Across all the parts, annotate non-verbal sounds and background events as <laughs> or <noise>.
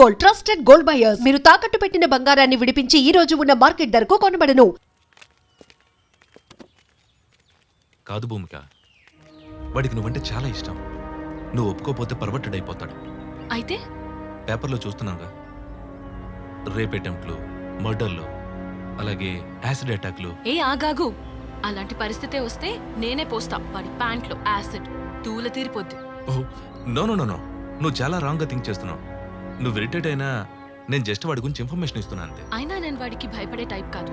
Gold trusted gold buyers మీరు తాకట్టు పెట్టిన బంగారాన్ని విడిపించి ఈ రోజు ఉన్న మార్కెట్ ధరకు కొనబడను. కాదు భూమిక వాడికి నువ్వంటే చాలా ఇష్టం. నువ్వు ఒప్పుకోపోతే పర్వట్టుడైపోతాడు. అయితే? పేపర్లో చూస్తున్నాగా రేప్ అటెంప్ట్లు మర్డర్లు అలాగే యాసిడ్ అటాక్లు. ఏ ఆగాగు. అలాంటి పరిస్థితి వస్తే నేనే పోస్తా. వాడి ప్యాంట్లో యాసిడ్ తూల తీరిపోద్ది. Oh no no no no. నువ్వు చాలా రాంగ్గా థింక్ చేస్తున్నావు. నువ్వు ఇరిటేట్ అయినా నేను జస్ట్ వాడి గురించి ఇన్ఫర్మేషన్ ఇస్తున్నా అంతే. అయినా నేను వాడికి భయపడే టైప్ కాదు.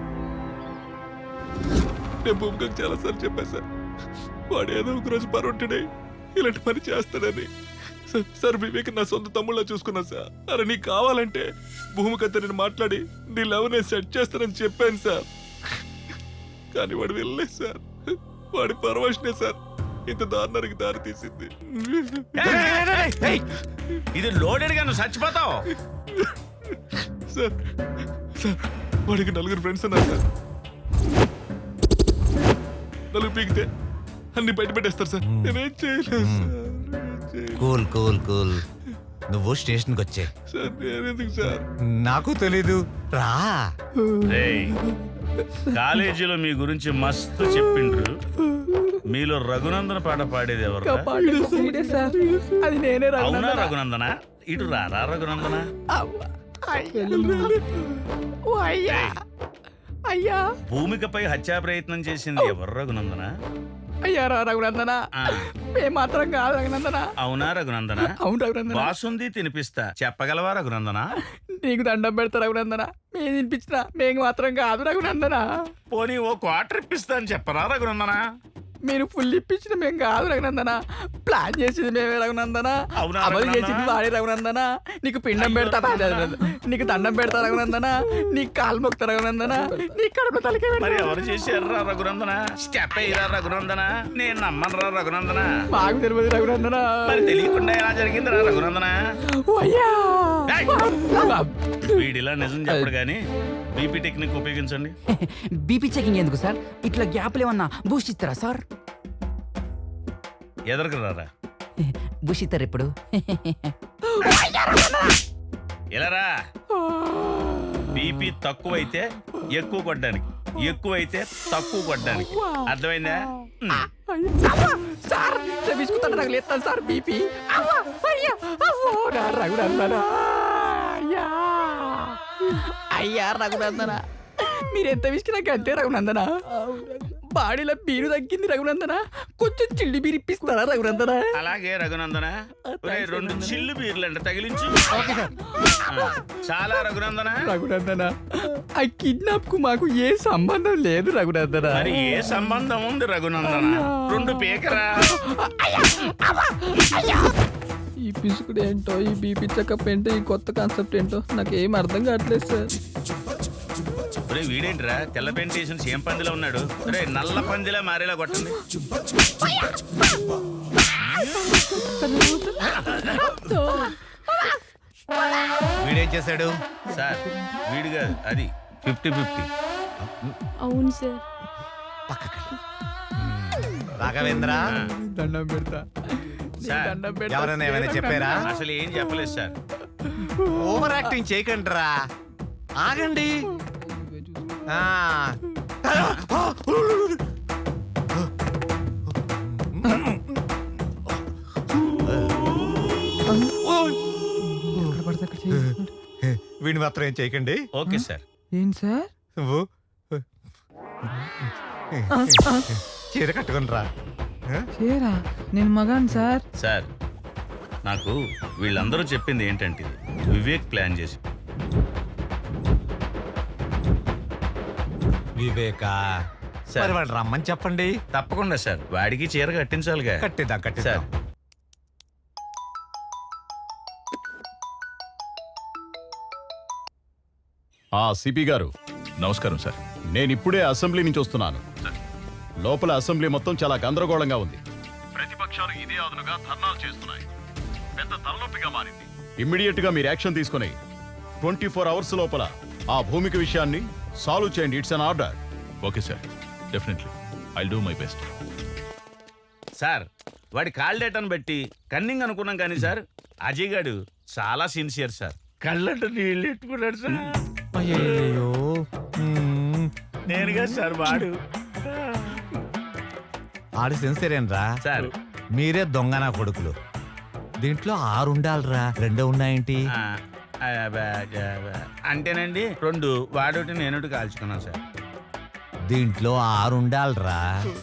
నేను భూమికకు చాలా సార్లు చెప్పాను సార్. వాడు ఏదో ఒక రోజు పర్వట్టుడై ఇలాంటి పని చేస్తాడని. సార్- సార్ వివేక్ నా సొంత తమ్ముళ్ళ చూసుకున్నా సార్. అరే నీకు కావాలంటే భూమికతో నేను మాట్లాడి నీ లవ్ నేను సెట్ చేస్తానని చెప్పాను సార్. కానీ వాడు వెళ్ళలేదు సార్. వాడి పరవశనే సార్. ఇంత దారుణానికి దారి తీసింది. ఇది లోడెడ్గా నువ్వు చచ్చిపోతావు. సార్ సార్ వాడికి నలుగురు ఫ్రెండ్స్ ఉన్నారు సార్. నలుగురు పీకితే అన్ని బయట పెట్టేస్తారు సార్. నేనేం చేయలేదు. Cool cool cool. నువ్వు స్టేషన్కి వచ్చే. సార్ నేనెందుకు సార్? నాకు తెలీదు. రా. కాలేజీలో మీ గురించి మస్తు చెప్పిండ్రు. మీలో రఘునందన పాట పాడేది ఎవరు అది నేనే అవునా రఘునందన? ఇటు రారా రఘునందన? అయ్యా. అయ్యా. భూమికపై హత్యా ప్రయత్నం చేసింది ఎవరు రఘునందన? అయ్యా రా రఘునందన. మేము మాత్రం కాదు రఘునందన. అవునా రఘునందన? అవును రఘునందన. బాసుంది తినిపిస్తా. చెప్పగలవా రఘునందన? నీకు దండం పెడతా రఘునందన. మేము తినిపించిన మేము మాత్రం కాదు రఘునందన. పోనీ ఓ క్వార్టర్ ఇప్పిస్తా అని చెప్పరా రఘునందన? మీరు ఫుల్ ఇప్పించిన మేము కాదు రఘునందన. ప్లాన్ చేసింది మేమే రఘునందన. అమలు? చేసింది వాడే రఘునందన. నీకు పిండం పెడతా. నీకు దండం పెడతా రఘునందన. నీకు కాలు మొక్తా రఘునందన. నీ కడుపు తలకే మరి ఎవరు చేశారా రఘునందన? స్టెప్ అయ్యారా రఘునందన. నేను నమ్మనురా రఘునందన. మాకు తెలియదు రఘునందన. మరి తెలియకుండా ఎలా జరిగిందిరా రఘునందన? అయ్యా! వీడిలా నిజం చెప్పడు కానీ బీపీ టెక్నిక్ ఉపయోగించండి. <laughs> బీపీ చెకింగ్ ఎందుకు సార్? ఇట్లా గ్యాప్లు ఏమన్నా బూస్ట్ ఇస్తారా సార్? ఎదరకు రారా బూస్ట్ ఇస్తారు ఇప్పుడు <laughs> ఇలారా బీపీ తక్కువైతే ఎక్కువ కొట్టడానికి ఎక్కువైతే తక్కువ కొట్టడానికి. అర్థమైందా. సార్ నాకు లేస్తాను సార్ బీపీ అయ్యా. అవ్వో. నా రఘునందన అయ్యా. అయ్యా రఘునందన. మీరు ఎంత విసికినాక అంతే రఘునందన. బాడీలో బీరు తగ్గింది రఘునందన. కొంచెం చిల్లి బీరు ఇప్పిస్తారా రఘునందన? అలాగే రఘునందన. రెండు చిల్లు బీర్లంట తగిలించు. ఆ, చాలా రఘునందన. రఘునందన ఆ కిడ్నాప్కు మాకు ఏ సంబంధం లేదు రఘునందన. మరి ఏ సంబంధం ఉంది రఘునందన? రెండు పీకరా? ఈ పిసుకుడు ఏంటో ఈ బీపీ చెకప్ ఏంటో ఈ కొత్త కాన్సెప్ట్ ఏంటో నాకు ఏం అర్థం కావట్లేదు సార్. ఒరే వీడేంట్రా? తెల్ల పెయింట్ వేసిన సేమ్ పందిలో ఉన్నాడు. ఒరే నల్ల పందిలా మారేలా కొట్టండి. వీడేం చేశాడు? సార్ వీడు కాదు అది ఫిఫ్టీ ఫిఫ్టీ. అవును సార్. రాఘవేంద్ర? దండం పెడతా. సార్. ఎవరైనా ఏమైనా చెప్పారా? అసలు ఏం చెప్పలేదు సార్. ఓవర్ యాక్టింగ్ చేయకండి రా ఆగండి. ఆ. ఎక్కడ పడితే అక్కడ చేయి. వీడిని మాత్రం ఏం చేయకండి. Okay sir. ఏంటి సార్? నువ్వు. చీర కట్టుకుని రా చేరా నేను మగాను సార్. సార్ నాకు వీళ్ళందరూ చెప్పింది ఏంటంటే వివేక్ ప్లాన్ చేసి వివేక సార్. వాడు రమ్మని చెప్పండి. తప్పకుండా సార్. వాడికి చీర కట్టించాలిగా. కట్టిద్దాం కట్టిద్దాం. సార్. ఆ సిపి గారు. నమస్కారం సార్. నేను ఇప్పుడే అసెంబ్లీ నుంచి వస్తున్నాను. లోపల అసెంబ్లీ మొత్తం చాలా గందరగోళంగా ఉంది. ప్రతిపక్షాలు ఇదే అదునుగా ధర్నాలు చేస్తున్నాయి. పెద్ద తలనొప్పిగా మారింది. ఇమ్మీడియట్గా మీరు యాక్షన్ తీసుకుని ట్వంటీ ఫోర్ అవర్స్ లోపల ఆ భూమిక విషయాన్ని సాల్వ్ చేయండి. It's an order okay sir definitely I do my best sir వాడి కాల్ డేటాను బట్టి కన్నింగ్ అనుకున్నాం కానీ సార్ అజయ్ గాడు చాలా సిన్సియర్ సార్ కళ్ళంట నీళ్ళు ఎట్టుకున్నాడు సార్ అయ్యో నేనుగా సార్ వాడు. ఆడి సెన్సరేనరా. సార్. మీరే దొంగన కొడుకులు. దీంట్లో ఆరు ఉండాలిరా. రెండో ఉన్నాయేంటి. అంటేనండి రెండు వాడోటి నేనోటి కాల్చుకున్నాను సార్. దీంట్లో ఆరు ఉండాలిరా.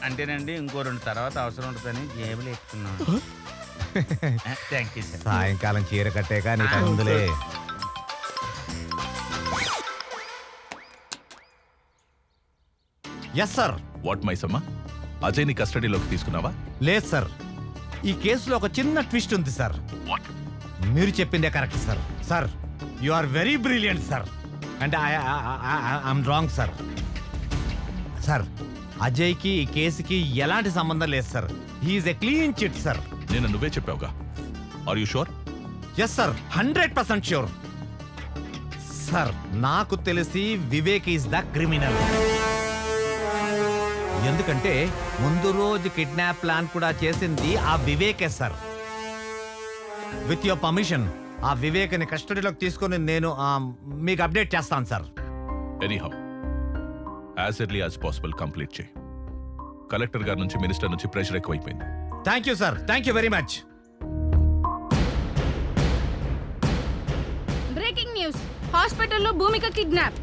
అంటేనండి ఇంకో రెండు తర్వాత అవసరం ఉంటుందని జేబులు ఎక్కుతున్నాను థ్యాంక్ యూ సార్. సాయంకాలం చీర కట్టాక నీకు అందులే ఎస్ సార్ వాట్ మైసమ్మ? అజయ్ని కస్టడీలోకి తీసుకున్నావా లేదు సార్ ఈ కేసులో ఒక చిన్న ట్విస్ట్ ఉంది సార్ మీరు చెప్పిందే correct sir sir you are very brilliant sir అంటే ఐఎమ్ రాంగ్ సార్ సార్ అజయ్కి ఈ కేసుకి ఎలాంటి సంబంధం లేదు sir he is a clean chit sir నేను నువ్వే చెప్పావుగా are you sure yes sir hundred percent sure sir నాకు తెలిసి వివేక్ ఈస్ ద క్రిమినల్ ఎందుకంటే ముందు రోజు కిడ్నాప్ ప్లాన్ కూడా చేసింది ఆ వివేకే సార్. విత్ యువర్ పర్మిషన్ ఆ వివేక్ని కస్టడీలోకి తీసుకొని నేను ఆ, మీకు అప్డేట్ చేస్తాను sir. Anyhow as early as possible complete చేయి. కలెక్టర్ గారి నుంచి మినిస్టర్ నుంచి ప్రెషర్ ఎక్కువైపోయింది. Thank you sir thank you very much breaking news హాస్పిటల్లో భూమిక కిడ్నాప్.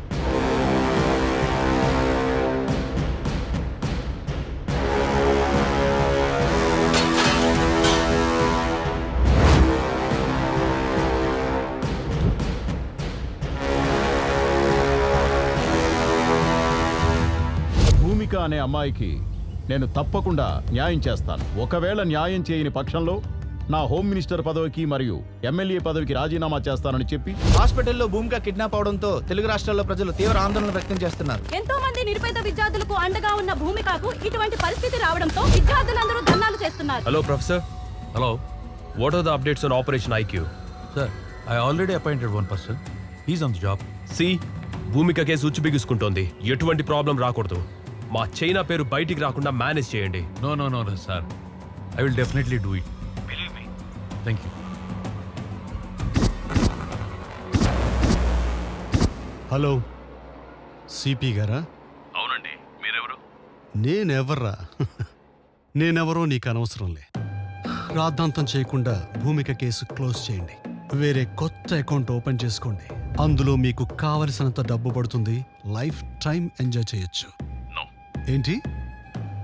అనే అమ్మాయికి నేను తప్పకుండా న్యాయం చేస్తాను ఒకవేళ న్యాయం చేయని పక్షంలో నా హోమ్ మినిస్టర్ పదవికి మరియు ఎమ్మెల్యే పదవికి రాజీనామా చేస్తానని చెప్పి హాస్పిటల్లో భూమిక కిడ్నాప్ అవడంతో తెలుగు రాష్ట్రాల్లో ప్రజలు తీవ్ర ఆందోళన వ్యక్తం చేస్తున్నారు ఎంతో మంది నిరుపేద విద్యార్థులకు అండగా ఉన్న భూమికకు ఇటువంటి పరిస్థితి రావడంతో విద్యార్థులందరూ ధర్నాలు చేస్తున్నారు Hello, Professor. Hello. What are the updates on Operation IQ? Sir, I already appointed one person. He's on the job. See, Bhoomika case ఉచ్చు బిగుసుకుంటోంది ఎటువంటి ప్రాబ్లం రాకూడదు మా చైనా పేరు బయటికి రాకుండా మేనేజ్ చేయండి. No no no no sir. I will definitely do it. Believe me thank you hello CP గారా? అవునండి మీరెవరు? నేనెవర్రా? <laughs> నేనెవరో నీకు అనవసరంలే. రాద్ధాంతం చేయకుండా భూమిక కేసు క్లోజ్ చేయండి. వేరే కొత్త అకౌంట్ ఓపెన్ చేసుకోండి. అందులో మీకు కావలసినంత డబ్బు పడుతుంది. లైఫ్ టైం ఎంజాయ్ చేయొచ్చు. ఏంటి?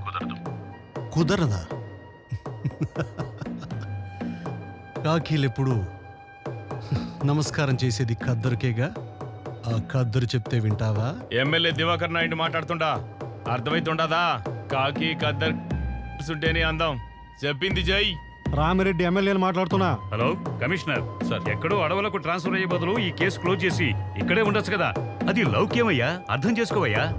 కుదరదు. కుదరదా? కాకీలెప్పుడు నమస్కారం చేసేది ఖద్దరుకేగా? ఆ ఖద్దరు చెప్తే వింటావా? ఎమ్మెల్యే దివాకర్ నాయుడు మాట్లాడుతుండా? అర్థమైతుండదా? కాకి కద్దర్ ఉంటేనే అందం. చెప్పింది జై. రామిరెడ్డి ఎమ్మెల్యేని మాట్లాడుతున్నా. Hello commissioner. సార్ ఎక్కడో అడవులకు ట్రాన్స్ఫర్ అయ్యే బదులు ఈ కేసు క్లోజ్ చేసి ఇక్కడే ఉండొచ్చు కదా. అది లౌక్యమయ్యా? అర్థం చేసుకోవయ్యా?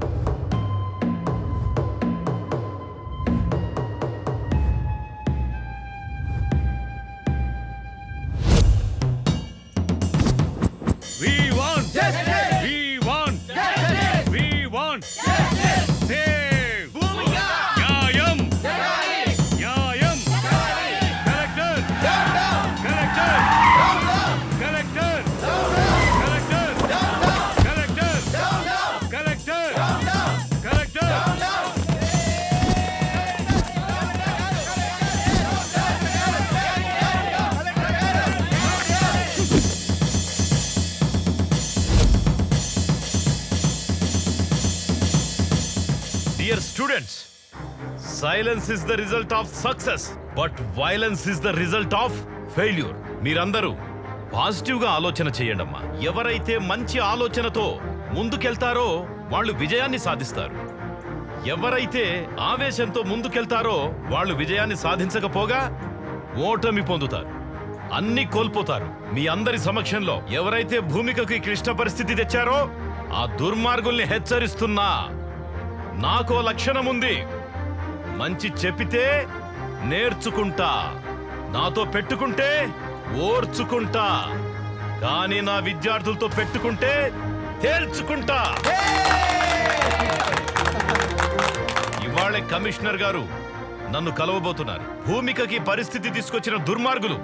Dear students silence is the result of success but violence is the result of failure మీరందరూ పాజిటివ్గా ఆలోచన చేయండమ్మా. ఎవరైతే మంచి ఆలోచనతో ముందుకెళ్తారో వాళ్ళు విజయాన్ని సాధిస్తారు. ఎవరైతే ఆవేశంతో ముందుకెళ్తారో వాళ్ళు విజయాన్ని సాధించకపోగా ఓటమి పొందుతారు. అన్ని కోల్పోతారు. మీ అందరి సమక్షంలో ఎవరైతే భూమికకి క్లిష్ట పరిస్థితి తెచ్చారో ఆ దుర్మార్గుల్ని హెచ్చరిస్తున్నా నాకో లక్షణం ఉంది. మంచి చెప్పితే నేర్చుకుంటా. నాతో పెట్టుకుంటే ఓర్చుకుంటా. కానీ నా విద్యార్థులతో పెట్టుకుంటే తేల్చుకుంటా. ఇవాళే కమిషనర్ గారు నన్ను కలవబోతున్నారు. భూమికకి పరిస్థితి తీసుకొచ్చిన దుర్మార్గులు.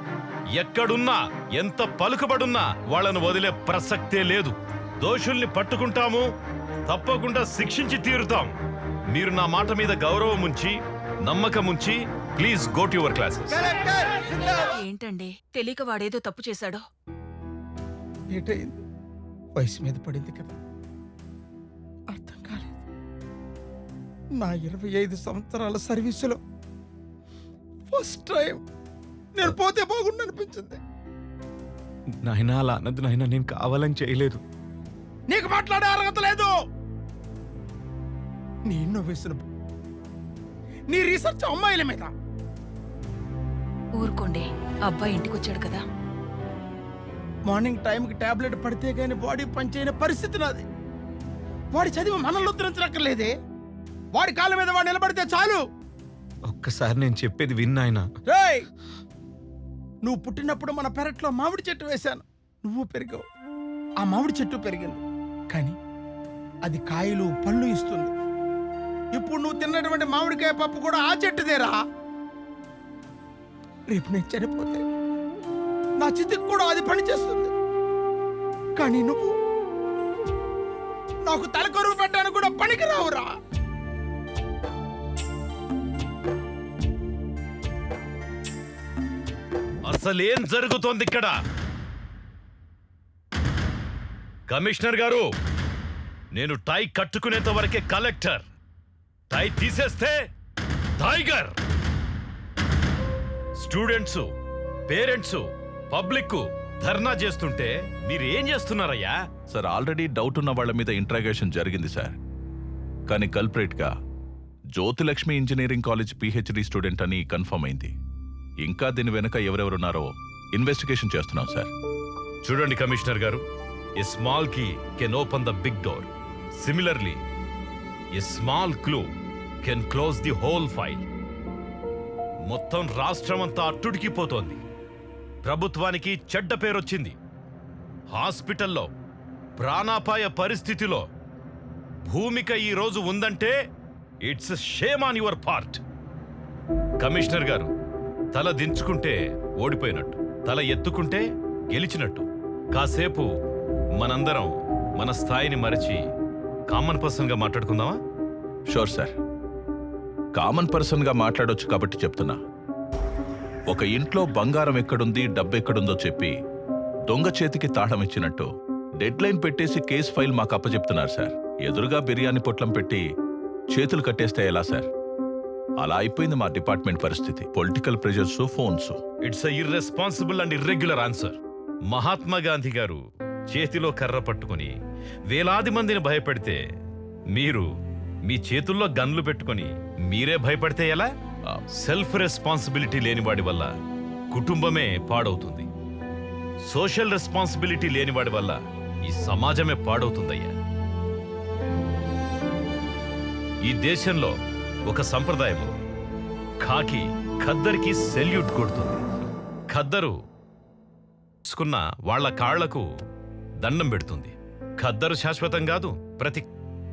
ఎక్కడున్నా ఎంత పలుకుబడున్నా వాళ్ళను వదిలే ప్రసక్తే లేదు. దోషుల్ని పట్టుకుంటాము తప్పకుండా శిక్షించి తీరుతాం. మీరు నా మాట మీద గౌరవం ఉంచి నమ్మకం ఉంచి please go to your classes. ఏంటండి? తెలియక వాడేదో తప్పు చేశాడో? ఏటైంది వయసు మీద పడింది కదా. అర్థం కాలేదు. నా ఇరవై ఐదు సంవత్సరాల సర్వీసులో ఫస్ట్ టైం నేను పోతే బాగుండు అనిపించింది. నాయనా అలా అన్నది నాయనా నేను కావాలని చేయలేదు. నీకు మాట్లాడే అర్హత లేదు. నీ ఇన్నోవేషన్ నీ రీసెర్చ్ అమ్మాయిల మీద. ఊరుకోండి అబ్బాయి ఇంటికి వచ్చాడు కదా. మార్నింగ్ టైంకి టాబ్లెట్ పడితే గానీ బాడీ పనిచేయని పరిస్థితి నాది. వాడి చదివి మనల్ని ఉద్ధరించక్కర్లేదే వాడి కాళ్ళ మీద వాడు నిలబడితే చాలు. ఒక్కసారి నేను చెప్పేది విన్నాయన రేయ్! నువ్వు పుట్టినప్పుడు మన పెరట్లో మామిడి చెట్టు వేశాను. నువ్వు పెరిగావు. ఆ మామిడి చెట్టు పెరిగింది. కానీ అది కాయలు పళ్ళు ఇస్తుంది. ఇప్పుడు నువ్వు తిన్నటువంటి మామిడికాయ పప్పు కూడా ఆ చెట్టుదేరా? రేపు నేను చనిపోతే నా చితికి కూడా అది పనిచేస్తుంది. కానీ నువ్వు నాకు తలకొరువు పెట్టడానికి కూడా పనికి రావురా అసలేం జరుగుతోంది ఇక్కడ? కమిషనర్ గారు నేను టై కట్టుకునేంత వరకే కలెక్టర్. టై తీసేస్తే tiger. Students parents public dharna చేస్తుంటే మీరు ఏం చేస్తున్నారయ్యా? సార్ ఆల్రెడీ డౌట్ ఉన్న వాళ్ళ మీద ఇంట్రాగేషన్ జరిగింది సార్. కానీ కల్పరేట్గా Jyothilakshmi engineering college PhD student అని కన్ఫర్మ్ అయింది. ఇంకా దీని వెనుక ఎవరెవరున్నారో ఇన్వెస్టిగేషన్ చేస్తున్నాం సార్. చూడండి కమిషనర్ గారు a small key can open the big door similarly a small clue can close the whole file మొత్తం రాష్ట్రం అంతా అట్టుడికిపోతోంది. ప్రభుత్వానికి చెడ్డ పేరొచ్చింది. హాస్పిటల్లో ప్రాణాపాయ పరిస్థితిలో భూమిక ఈ రోజు ఉందంటే it's shame on your part. Commissioner గారు తల దించుకుంటే ఓడిపోయినట్టు తల ఎత్తుకుంటే గెలిచినట్టు. కాసేపు మనందరం మన స్థాయిని మరచి కామన్ పర్సన్గా మాట్లాడుకుందామా? Sure sir. కామన్ పర్సన్గా మాట్లాడొచ్చు కాబట్టి చెప్తున్నా. ఒక ఇంట్లో బంగారం ఎక్కడుంది డబ్బు ఎక్కడుందో చెప్పి దొంగ చేతికి తాళం ఇచ్చినట్టు డెడ్ లైన్ పెట్టేసి కేసు ఫైల్ మాకు అప్పచెప్తున్నారు సార్. ఎదురుగా బిర్యానీ పొట్లం పెట్టి చేతులు కట్టేస్తే ఎలా సార్? అలా అయిపోయింది మా డిపార్ట్మెంట్ పరిస్థితి. Political pressures phones. It's irresponsible and irregular answer. Mahatma Gandhi గారు చేతిలో కర్ర పట్టుకొని వేలాది మందిని భయపెడితే మీరు మీ చేతుల్లో గన్లు పెట్టుకొని మీరే భయపడితే ఎలా? సెల్ఫ్ రెస్పాన్సిబిలిటీ లేనివాడి వల్ల కుటుంబమే పాడవుతుంది. సోషల్ రెస్పాన్సిబిలిటీ లేనివాడి వల్ల ఈ సమాజమే పాడవుతుందయ్యా. ఈ దేశంలో ఒక సంప్రదాయం కాకి ఖద్దరికి సెల్యూట్ కొడుతుంది. ఖద్దరు వాళ్ళ కాళ్ళకు దండం పెడుతుంది. ఖద్దరు శాశ్వతం కాదు ప్రతి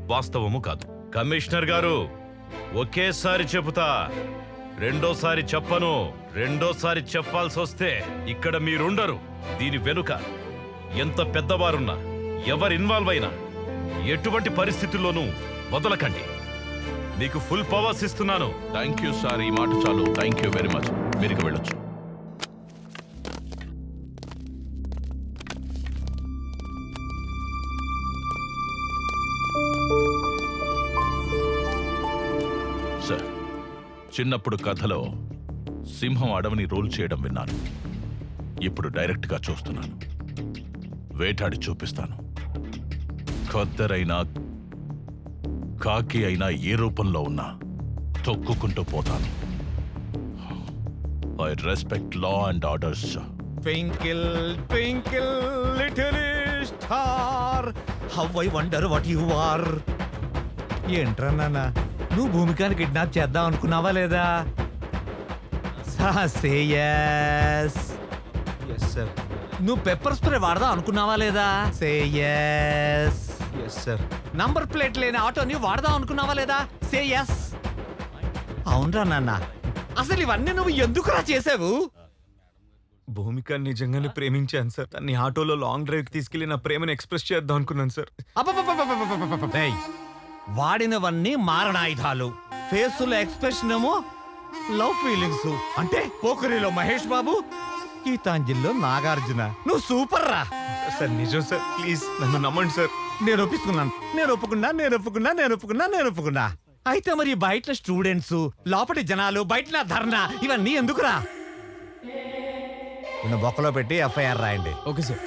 వాస్తవము కాదు. కమిషనర్ గారు ఒకేసారి చెబుతా రెండోసారి చెప్పను రెండోసారి చెప్పాల్సి వస్తే ఇక్కడ మీరుండరు. దీని వెనుక ఎంత పెద్దవారున్నా ఎవరు ఇన్వాల్వ్ అయినా ఎటువంటి పరిస్థితుల్లోనూ వదలకండి. మీకు ఫుల్ పవర్స్ ఇస్తున్నాను. థ్యాంక్ యూ సార్ ఈ మాట చాలు. Thank you very much. మీరు వెళ్ళొచ్చు. సార్. చిన్నప్పుడు కథలో సింహం అడవిని రూల్ చేయడం విన్నాను. ఇప్పుడు డైరెక్ట్గా చూస్తున్నాను. వేటాడి చూపిస్తాను. ఖద్దరైనా కాకి అయినా ఏ రూపంలో ఉన్నా తొక్కుకుంటూ పోతాను. I respect law and orders twinkle twinkle little star. How I wonder what you are. ఏంట్రా నువ్వు భూమికాని కిడ్నాప్ చేద్దాం అనుకున్నావా లేదా? నువ్వు పెప్పర్ స్ప్రే వాడదాం అనుకున్నావా లేదా? నంబర్ ప్లేట్ లేని నువ్వు వాడదాం అనుకున్నావా లేదా? సే ఎస్ అవునరా నాన్న. అసలు ఇవన్నీ నువ్వు ఎందుకురా చేసావు? భూమిక నిజంగానే ప్రేమించాను సార్ తన్ని ఆటోలో లాంగ్ డ్రైవ్ తీసుకెళ్ళి నా ప్రేమను ఎక్స్ప్రెస్ చేద్దాం అనుకున్నాను సార్ వాడినవన్నీ మారణాయుధాలు. ఫేసులో ఎక్స్ప్రెషన్ ఏమో లవ్ ఫీలింగ్స్. అంటే పోకరిలో మహేష్ బాబు గీతాంజలిలో నాగార్జున. నువ్వు సూపర్ రా. సార్ నిజం సార్ ప్లీజ్ నన్ను నమ్మండి సార్. నేను ఒప్పించుకున్నాను నేను ఒప్పుకున్నా నేను ఒప్పుకున్నా నేను ఒప్పుకున్నా నేను ఒప్పుకున్నా. అయితే మరి బయట స్టూడెంట్స్ లోపటి జనాలు బయట నా ధర్నా ఇవన్నీ ఎందుకురా? నిన్ను బొక్కలో పెట్టి ఎఫ్ఐఆర్ రాయండి. Okay sir.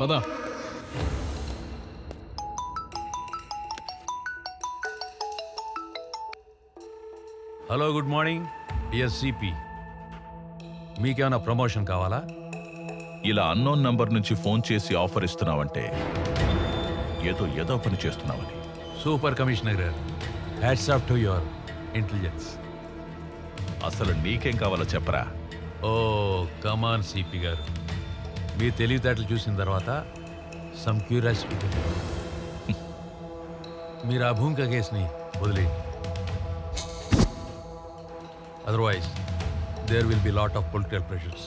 పదా. Hello good morning dear CP మీకేమైనా ప్రమోషన్ కావాలా? ఇలా అన్నోన్ నంబర్ నుంచి ఫోన్ చేసి ఆఫర్ ఇస్తున్నావంటే ఏదో ఏదో పని చేస్తున్నావని. సూపర్ కమిషనర్ గారు hats off to your intelligence అసలు నీకేం కావాలో చెప్పరా? ఓ కమాన్ సిపి గారు. మీ తెలివితేటలు చూసిన తర్వాత సమ్ క్యూరియాసిటీ <laughs> మీరు ఆ భూమిక కేసుని వదిలేయండి. Otherwise there will be lot of political pressures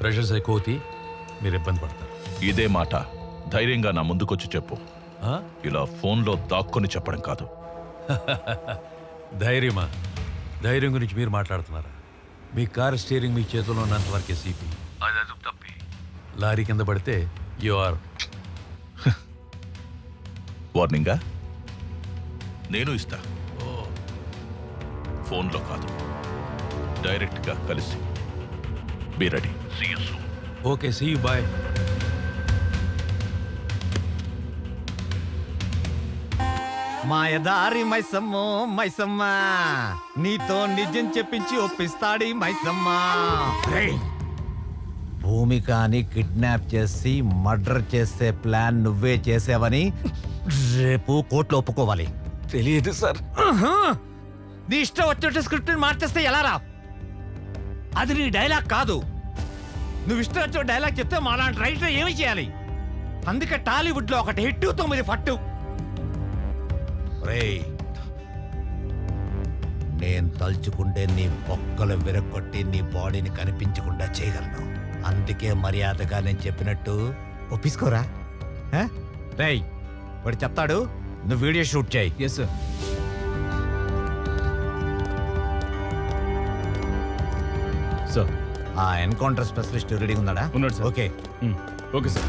pressures ఎక్కువ అవుతాయి మీరు ఇబ్బంది పడతారు. ఇదే మాట. ధైర్యంగా నా ముందుకొచ్చి చెప్పు? ఇలా ఫోన్లో దాక్కొని చెప్పడం కాదు. <laughs> ధైర్యమా? ధైర్యం గురించి మీరు మాట్లాడుతున్నారా? మీ కార్ స్టీరింగ్ మీ చేతిలో ఉన్నంత వరకే సిపి. అది అదుపు తప్పి. లారీ కింద పడితే యు ఆర్ <laughs> వార్నింగా? నేను ఇస్తా. ఫోన్లో కాదు. డైరెక్ట్గా కలిసి. Be ready. Okay see you bye మాయదారి మైసమ్మో మైసమ్మ. నీతో నిజం చెప్పించి ఒప్పిస్తాడి మైసమ్మ! భూమికాని కిడ్నాప్ చేసి మర్డర్ చేసే ప్లాన్ నువ్వే చేసావని రేపు కోర్టులో ఒప్పుకోవాలి. తెలియదు సార్! నీ ఇష్టం వచ్చినట్టు స్క్రిప్ట్ మార్చేస్తే ఎలా రా? అది నీ డైలాగ్ కాదు. నువ్వు ఇష్టం వచ్చిన డైలాగ్ చెప్తే మాలాంటి రైటర్ ఏమి చేయాలి? అందుకే టాలీవుడ్లో ఒకటి హిట్ తొమ్మిది పట్టు. రేయ్ నేను తలుచుకుంటే నీ బొక్కలు విరగొట్టి నీ బాడీని కనిపించకుండా చేయగలను. అందుకే మర్యాదగా నేను చెప్పినట్టు ఒప్పించుకోరా? రేయ్ వాడు చెప్తాడు నువ్వు వీడియో షూట్ చేయి. ఎస్ సార్ ఆ ఎన్కౌంటర్ స్పెషలిస్ట్ రెడీగా ఉన్నాడా? ఉన్నాడు సార్. ఓకే. Okay sir.